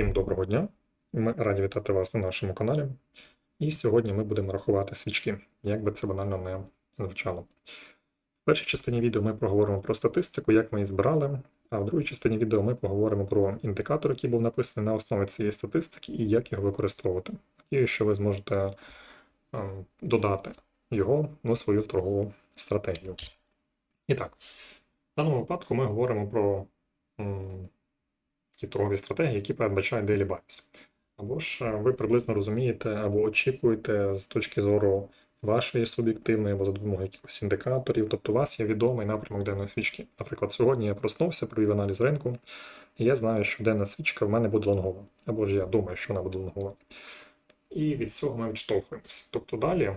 Всім доброго дня! Ми раді вітати вас на нашому каналі. І сьогодні ми будемо рахувати свічки, як би це банально не звучало. В першій частині відео ми поговоримо про статистику, як ми її збирали, а в другій частині відео ми поговоримо про індикатор, який був написаний на основі цієї статистики, і як його використовувати. І що ви зможете е, додати його в свою торгову стратегію. І так, в даному випадку ми говоримо про торгові стратегії, які передбачають daily bias. Або ж е, ви приблизно розумієте або очікуєте з точки зору вашої суб'єктивної або за допомогою якихось індикаторів. Тобто у вас є відомий напрямок денної свічки. Наприклад, сьогодні я проснувся, провів аналіз ринку, і я знаю, що денна свічка в мене буде лонгова. Або ж я думаю, що вона буде лонгова. І від цього ми відштовхуємося. Тобто далі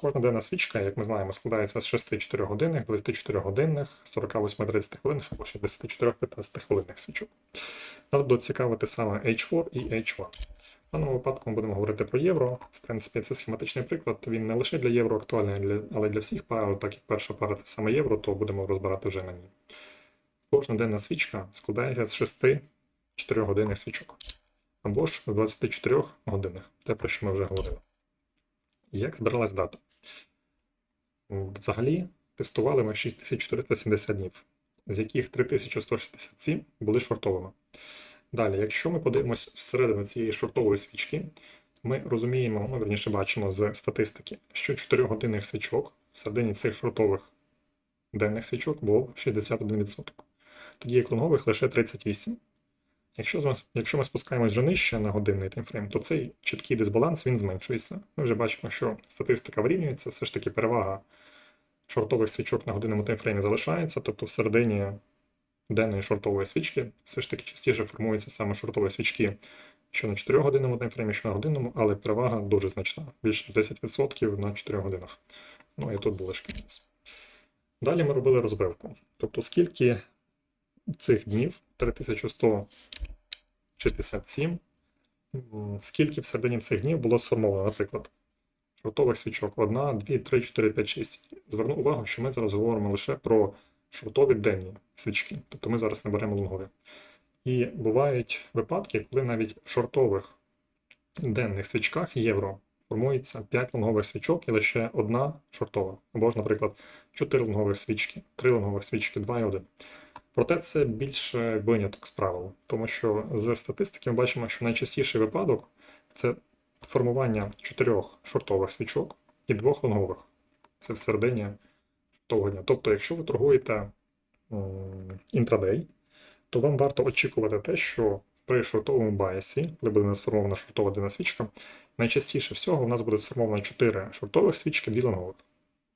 кожна денна свічка, як ми знаємо, складається з 6-4 годинних, 24 годинних, 48-30 хвилинних або 64-15 хвилинних свічок. Нас буде цікавити саме H4 і H1. В даному випадку ми будемо говорити про євро. В принципі, це схематичний приклад. Він не лише для євро актуальний, але для всіх пар, так як перша пара це саме євро, то будемо розбирати вже на ній. Кожна денна свічка складається з 6 4 годинних свічок. Або ж з 24 годинних, те, про що ми вже говорили. Як збиралась дата? Взагалі тестували ми 6470 днів, з яких 3167 були шортовими. Далі, якщо ми подивимось всередину цієї шортової свічки, ми розуміємо, ну, верніше бачимо з статистики, що 4 годинних свічок всередині цих шортових денних свічок був 61%. Тоді як лонгових лише 38%. Якщо, якщо ми спускаємось вже нижче на годинний таймфрейм, то цей чіткий дисбаланс він зменшується. Ми вже бачимо, що статистика вирівнюється, все ж таки перевага шортових свічок на годинному таймфреймі залишається, тобто всередині денної шортової свічки все ж таки частіше формуються саме шортові свічки, що на 4 годинному таймфреймі, що на годинному, але перевага дуже значна, більше ніж 10% на 4 годинах. Ну і тут були шкідність. Далі ми робили розбивку. Тобто, скільки цих днів 3167, скільки всередині цих днів було сформовано, наприклад, шортових свічок 1, 2, 3, 4, 5, 6. Зверну увагу, що ми зараз говоримо лише про шортові денні свічки, тобто ми зараз не беремо лонгові. І бувають випадки, коли навіть в шортових денних свічках євро формується 5 лонгових свічок і лише одна шортова. Або ж, наприклад, 4 лонгових свічки, 3 лонгових свічки, 2 і 1. Проте це більше виняток з правил, тому що з статистики ми бачимо, що найчастіший випадок це формування 4 шортових свічок і 2 лонгових. Це всередині того дня. Тобто, якщо ви торгуєте інтрадей, то вам варто очікувати те, що при шортовому байсі, коли буде сформована шортова денна свічка, найчастіше всього у нас буде сформовано 4 шортових свічки, 2 лонгових.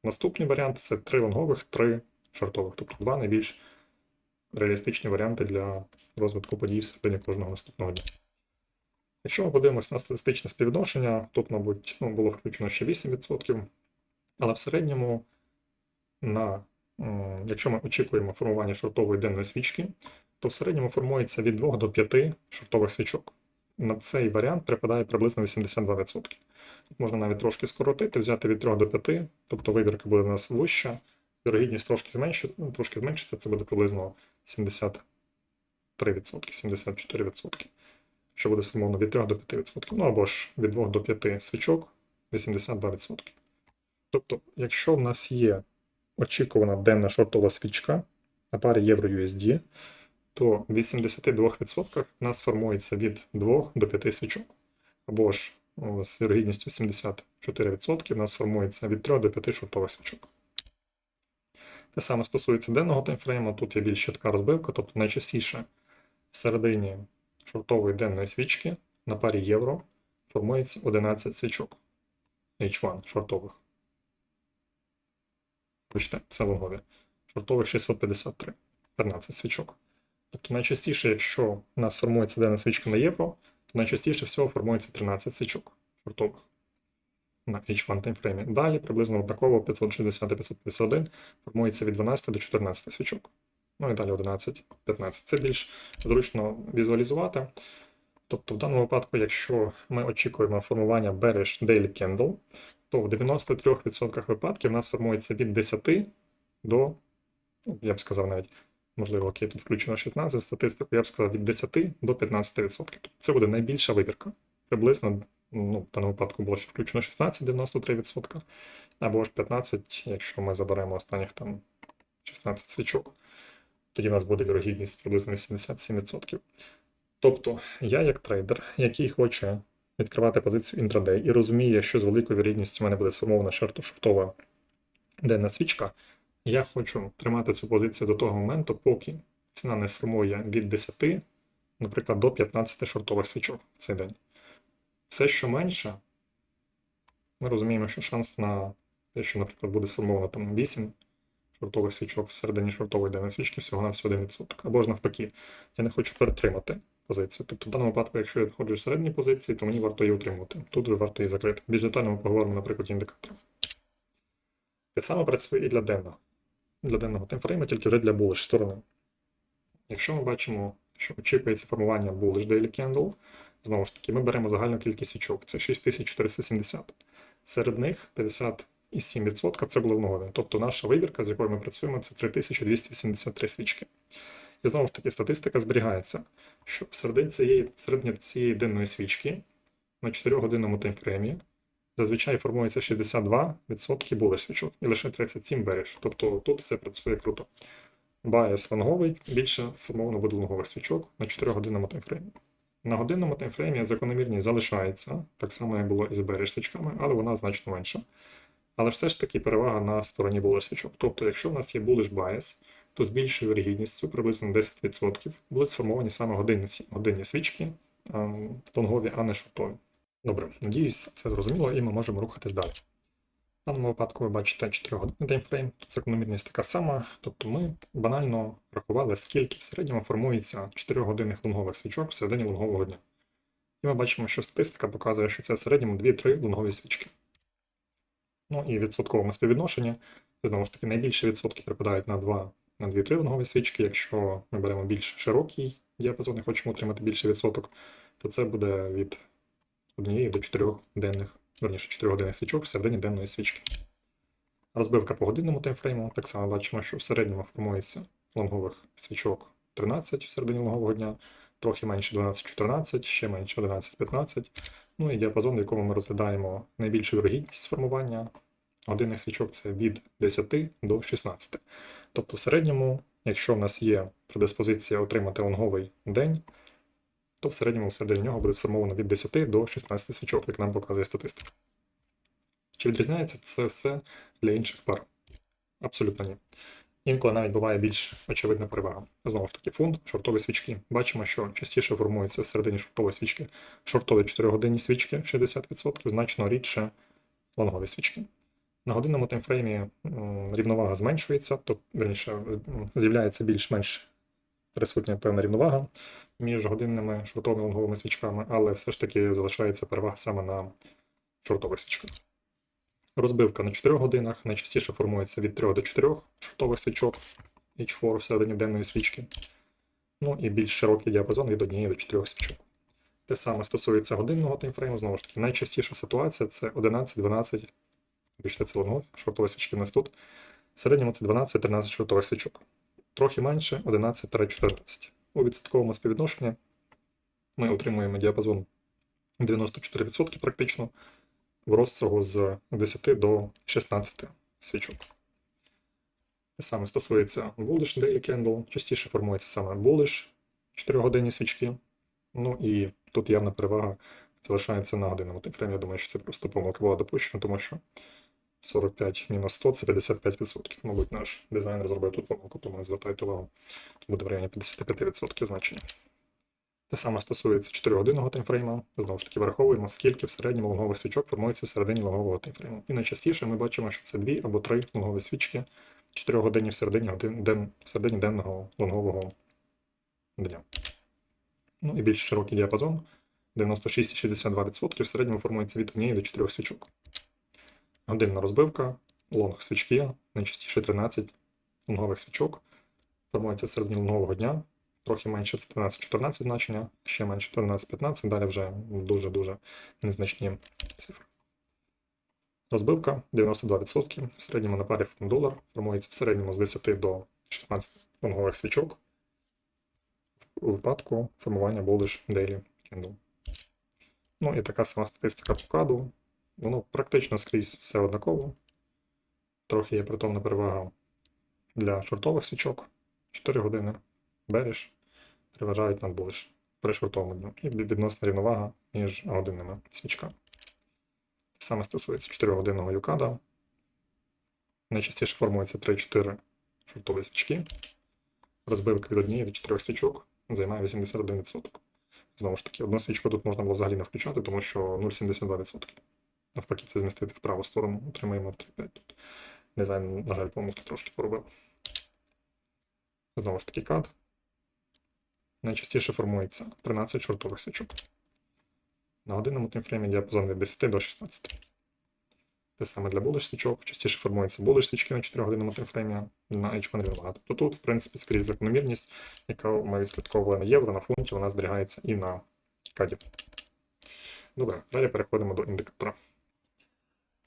Наступний варіант це 3 лонгових, 3 шортових, тобто два найбільш реалістичні варіанти для розвитку подій всередині кожного наступного дня. Якщо ми подивимося на статистичне співвідношення, тут, мабуть, ну, було включено ще 8%, але в середньому, на, якщо ми очікуємо формування шортової денної свічки, то в середньому формується від 2 до 5 шортових свічок. На цей варіант припадає приблизно 82%. Тут можна навіть трошки скоротити, взяти від 3 до 5, тобто вибірка буде у нас вища, вірогідність трошки, зменши, ну, трошки зменшиться, це буде приблизно 73%, 74%. Що буде сформовано від 3 до 5%. Ну або ж від 2 до 5 свічок 82%. Тобто, якщо в нас є очікувана денна шортова свічка на парі євро-USD, то в 82% в нас формується від 2 до 5 свічок. Або ж з вірогідністю 74% в нас формується від 3 до 5 шортових свічок. Те саме стосується денного таймфрейму, тут є більш чітка розбивка, тобто найчастіше всередині шортової денної свічки на парі євро формується 11 свічок H1 шортових. Бачите, це лонгові. Шортових 653, 15 свічок. Тобто найчастіше, якщо у нас формується денна свічка на євро, то найчастіше всього формується 13 свічок шортових на H1 таймфреймі. Далі приблизно однаково 560-551 формується від 12 до 14 свічок. Ну і далі 11, 15. Це більш зручно візуалізувати. Тобто, в даному випадку, якщо ми очікуємо формування bearish daily candle, то в 93% випадків у нас формується від 10 до, я б сказав навіть можливо, окей, тут включено 16 статистику, я б сказав від 10 до 15%. Тобто це буде найбільша вибірка. Приблизно, ну, в даному випадку було ще включено 16, 93%, або ж 15, якщо ми заберемо останніх там 16 свічок, тоді в нас буде вірогідність приблизно 87%. Тобто, я як трейдер, який хоче відкривати позицію інтрадей і розуміє, що з великою вірогідністю в мене буде сформована шортова денна свічка, я хочу тримати цю позицію до того моменту, поки ціна не сформує від 10, наприклад, до 15 шортових свічок в цей день. Все, що менше, ми розуміємо, що шанс на те, що, наприклад, буде сформовано там 8 шортових свічок всередині шортової денної свічки, всього на всього 1%. Або ж навпаки, я не хочу перетримати позицію. Тобто, в даному випадку, якщо я знаходжусь в середній позиції, то мені варто її утримувати. Тут вже варто її закрити. Більш детально ми поговоримо, наприклад, індикатора. Те саме працює і для денного. Для денного таймфрейму, тільки вже для bullish сторони. Якщо ми бачимо, що очікується формування bullish daily candle, знову ж таки, ми беремо загальну кількість свічок, це 6470. Серед них 57% це головного. Тобто наша вибірка, з якою ми працюємо, це 3283 свічки. І знову ж таки, статистика зберігається, що середині цієї, середині цієї денної свічки на 4-годинному таймфреймі зазвичай формується 62% булиш свічок і лише 37 береш. Тобто тут все працює круто. Байс лонговий більше сформовано буде лонгових свічок на 4-годинному таймфреймі. На годинному таймфреймі закономірність залишається, так само, як було і з береш але вона значно менша. Але все ж таки перевага на стороні булиш свічок. Тобто, якщо в нас є bullish bias, то з більшою вірогідністю, приблизно 10%, будуть сформовані саме годинні, годинні свічки, ем, лонгові, а не шортові. Добре, надіюсь, це зрозуміло, і ми можемо рухатись далі. В даному випадку ви бачите 4 години таймфрейм, тут закономірність така сама. Тобто ми банально рахували, скільки в середньому формується 4 годинних лонгових свічок в середині лонгового дня. І ми бачимо, що статистика показує, що це в середньому 2-3 лонгові свічки. Ну і відсотковому співвідношенні, знову ж таки, найбільші відсотки припадають на 2 на 2-3 лонгові свічки. Якщо ми беремо більш широкий діапазон і хочемо отримати більший відсоток, то це буде від однієї до 4 денних, верніше 4 годинних свічок в середині денної свічки. Розбивка по годинному таймфрейму. Так само бачимо, що в середньому формується лонгових свічок 13 в середині лонгового дня, трохи менше 12-14, ще менше 11-15. Ну і діапазон, в якому ми розглядаємо найбільшу вірогідність формування годинних свічок це від 10 до 16. Тобто, в середньому, якщо в нас є предиспозиція отримати лонговий день, то в середньому всередині нього буде сформовано від 10 до 16 свічок, як нам показує статистика. Чи відрізняється це все для інших пар? Абсолютно ні. Інколи навіть буває більш очевидна перевага. Знову ж таки, фунт, шортові свічки. Бачимо, що частіше формуються всередині шортової свічки шортові 4-годинні свічки 60%, значно рідше лонгові свічки. На годинному таймфреймі рівновага зменшується, тобто, верніше, з'являється більш-менш присутня певна рівновага між годинними шортовими лонговими свічками, але все ж таки залишається перевага саме на шортових свічках. Розбивка на 4 годинах найчастіше формується від 3 до 4 шортових свічок H4 всередині денної свічки. Ну і більш широкий діапазон від 1 до 4 свічок. Те саме стосується годинного таймфрейму, знову ж таки, найчастіша ситуація це 11-12, більше це лонгові, шортові свічки в нас тут. В середньому це 12-13 шортових свічок. Трохи менше 11-14. У відсотковому співвідношенні ми отримуємо діапазон 94% практично в розсягу з 10 до 16 свічок. Те саме стосується bullish daily candle, частіше формується саме bullish 4 годинні свічки. Ну і тут явна перевага залишається на годинному таймфреймі. Я думаю, що це просто помилка була допущена, тому що 45 мінус 100 це 55%. Мабуть, наш дизайнер зробив тут помилку, тому не звертайте увагу. Тут буде в районі 55% значення. Те саме стосується 4-годинного таймфрейму. Знову ж таки, враховуємо, скільки в середньому лонгових свічок формується в середині лонгового таймфрейму. І найчастіше ми бачимо, що це 2 або 3 лонгові свічки 4 годині в середині, годин, ден, в середині денного лонгового дня. Ну і більш широкий діапазон 96,62% в середньому формується від 1 до 4 свічок. Годинна розбивка, лонг свічки, найчастіше 13 лонгових свічок. Формується в середині лонгового дня, трохи менше 13-14 значення, ще менше 13-15, далі вже дуже-дуже незначні цифри. Розбивка 92%, в середньому на парі долар формується в середньому з 10 до 16 лонгових свічок у випадку формування bullish daily candle. Ну і така сама статистика по каду. Воно практично скрізь все однаково. Трохи є притомна перевага для шортових свічок. 4 години береш, переважають над bullish при шортовому дню. І відносна рівновага між годинними свічками. Саме стосується 4-годинного юкада. Найчастіше формується 3-4 шортові свічки. Розбивка від однієї до 4 свічок займає 81%. Знову ж таки, одну свічку тут можна було взагалі не включати, тому що 0,72%. Навпаки, це змістити в праву сторону, отримаємо 3,5 тут. Дизайн, на жаль, помилки трошки поробив. Знову ж таки, кад. Найчастіше формується 13 шортових свічок. На годинному таймфреймі діапазон від 10 до 16. Те саме для булиш свічок. Частіше формуються булиш свічки на 4 годинному таймфреймі на H1 рівновага. Тобто тут, в принципі, скрізь закономірність, яку ми відслідковували на євро, на фунті, вона зберігається і на каді. Добре, далі переходимо до індикатора.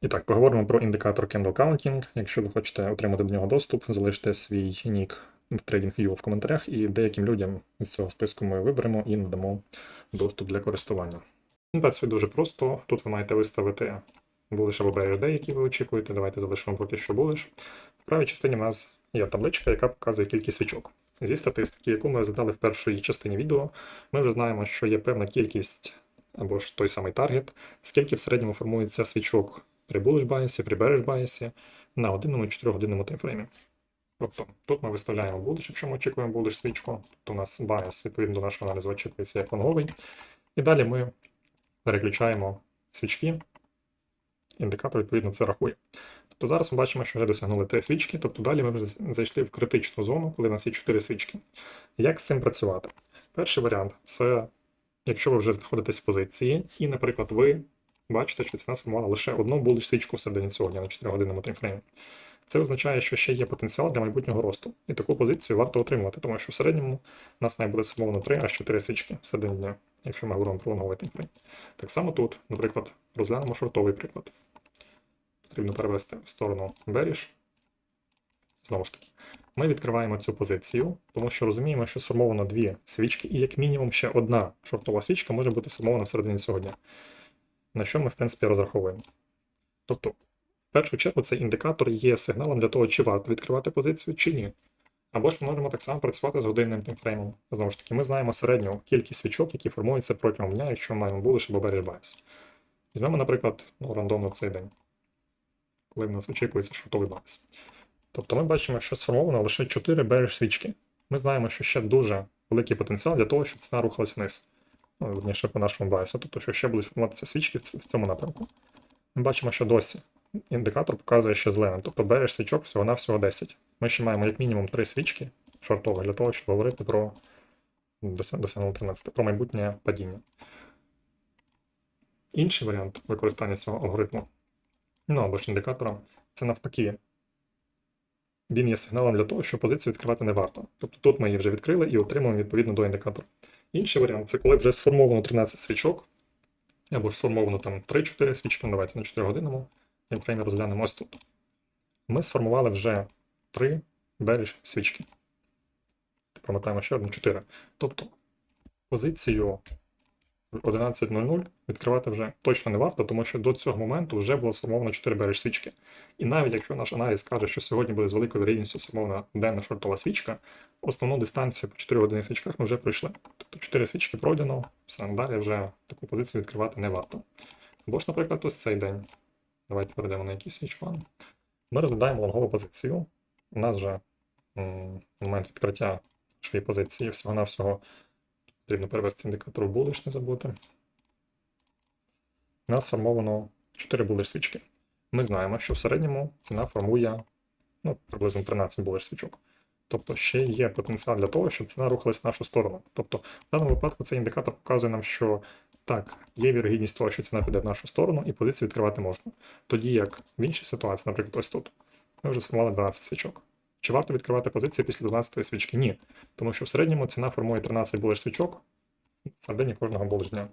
І так, поговоримо про індикатор Candle Counting. Якщо ви хочете отримати до нього доступ, залиште свій нік в TradingView в коментарях, і деяким людям з цього списку ми виберемо і надамо доступ для користування. Працює дуже просто. Тут ви маєте виставити булиш або BRD, які ви очікуєте. Давайте залишимо поки що булиш. В правій частині в нас є табличка, яка показує кількість свічок. Зі статистики, яку ми розглядали в першій частині відео, ми вже знаємо, що є певна кількість або ж той самий таргет, скільки в середньому формується свічок при bullish bias, bias на годинному і 4 годинному таймфреймі. Тобто тут ми виставляємо bullish, якщо ми очікуємо bullish свічку, то у нас bias, відповідно до нашого аналізу, очікується як лонговий. І далі ми переключаємо свічки, індикатор, відповідно, це рахує. Тобто зараз ми бачимо, що вже досягнули 3 свічки, тобто далі ми вже зайшли в критичну зону, коли в нас є 4 свічки. Як з цим працювати? Перший варіант це якщо ви вже знаходитесь в позиції, і, наприклад, ви бачите, що ціна сформувала лише одну булиш свічку всередині цього дня на 4 годинному таймфреймі. Це означає, що ще є потенціал для майбутнього росту. І таку позицію варто отримувати, тому що в середньому у нас має бути сформовано 3 аж 4 свічки всередині дня, якщо ми говоримо про лонговий таймфрейм. Так само тут, наприклад, розглянемо шортовий приклад. Потрібно перевести в сторону bearish. Знову ж таки, ми відкриваємо цю позицію, тому що розуміємо, що сформовано дві свічки, і як мінімум ще одна шортова свічка може бути сформована всередині цього дня. На що ми, в принципі, розраховуємо. Тобто, в першу чергу, цей індикатор є сигналом для того, чи варто відкривати позицію, чи ні. Або ж ми можемо так само працювати з годинним таймфреймом. Знову ж таки, ми знаємо середню кількість свічок, які формуються протягом дня, якщо ми маємо bullish або bias. Візьмемо, наприклад, ну, рандомно цей день, коли в нас очікується шортовий bias. Тобто ми бачимо, що сформовано лише 4 bearish свічки. Ми знаємо, що ще дуже великий потенціал для того, щоб ціна рухалась вниз. Ну, по нашому байсу, тобто, що ще будуть формуватися свічки в цьому напрямку. Ми бачимо, що досі індикатор показує ще зеленим, тобто bearish свічок всього-навсього 10. Ми ще маємо як мінімум 3 свічки шортових для того, щоб говорити про дося- досягнули 13, про майбутнє падіння. Інший варіант використання цього алгоритму, ну або ж індикатора, це навпаки. Він є сигналом для того, що позицію відкривати не варто. Тобто тут ми її вже відкрили і отримуємо відповідно до індикатора. Інший варіант це коли вже сформовано 13 свічок, або ж сформовано там 3-4 свічки, давайте на 4 годинному таймфреймі розглянемо ось тут. Ми сформували вже 3 береж свічки. Промотаємо ще одну 4. Тобто позицію 11.00 відкривати вже точно не варто, тому що до цього моменту вже було сформовано 4 береж свічки. І навіть якщо наш аналіз каже, що сьогодні буде з великою вірогідністю сформована денна шортова свічка, основну дистанцію по 4 години свічках ми вже пройшли. Тобто 4 свічки пройдено, все, далі вже таку позицію відкривати не варто. Або ж, наприклад, ось цей день. Давайте перейдемо на якийсь свіч. Ми розглядаємо лонгову позицію. У нас вже момент відкриття нашої позиції всього-навсього потрібно перевести індикатор в булиш, не забути. У нас сформовано 4 булиш свічки. Ми знаємо, що в середньому ціна формує ну, приблизно 13 булиш свічок. Тобто ще є потенціал для того, щоб ціна рухалась в нашу сторону. Тобто, в даному випадку цей індикатор показує нам, що так, є вірогідність того, що ціна піде в нашу сторону, і позицію відкривати можна. Тоді як в іншій ситуації, наприклад, ось тут, ми вже сформували 12 свічок. Чи варто відкривати позицію після 12 свічки? Ні. Тому що в середньому ціна формує 13 булиш свічок в середині кожного булиш дня.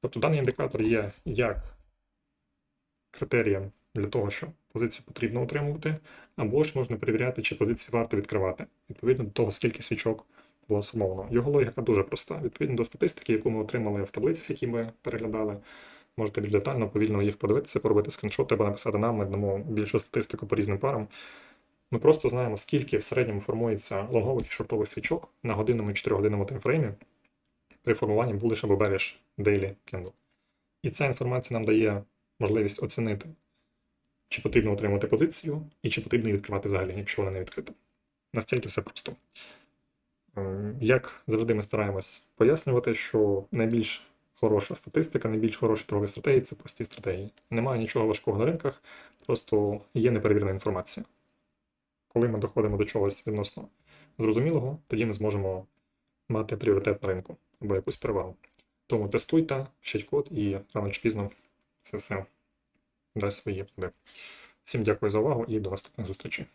Тобто даний індикатор є як критерієм для того, щоб позицію потрібно утримувати, або ж можна перевіряти, чи позицію варто відкривати, відповідно до того, скільки свічок було сформовано. Його логіка дуже проста. Відповідно до статистики, яку ми отримали в таблицях, які ми переглядали, можете більш детально, повільно їх подивитися, поробити скріншоти або написати нам, ми дамо більшу статистику по різним парам. Ми просто знаємо, скільки в середньому формується лонгових і шортових свічок на годинному і 4-годинному таймфреймі при формуванні bullish або bearish daily candle. І ця інформація нам дає можливість оцінити, чи потрібно отримати позицію, і чи потрібно її відкривати взагалі, якщо вона не відкрита. Настільки все просто. Ем, Як завжди, ми стараємось пояснювати, що найбільш хороша статистика, найбільш хороші торгові стратегії це прості стратегії. Немає нічого важкого на ринках, просто є неперевірена інформація. Коли ми доходимо до чогось відносно зрозумілого, тоді ми зможемо мати пріоритет на ринку або якусь перевагу. Тому тестуйте, вчіть код і рано чи пізно це все дасть свої плоди. Всім дякую за увагу і до наступних зустрічей.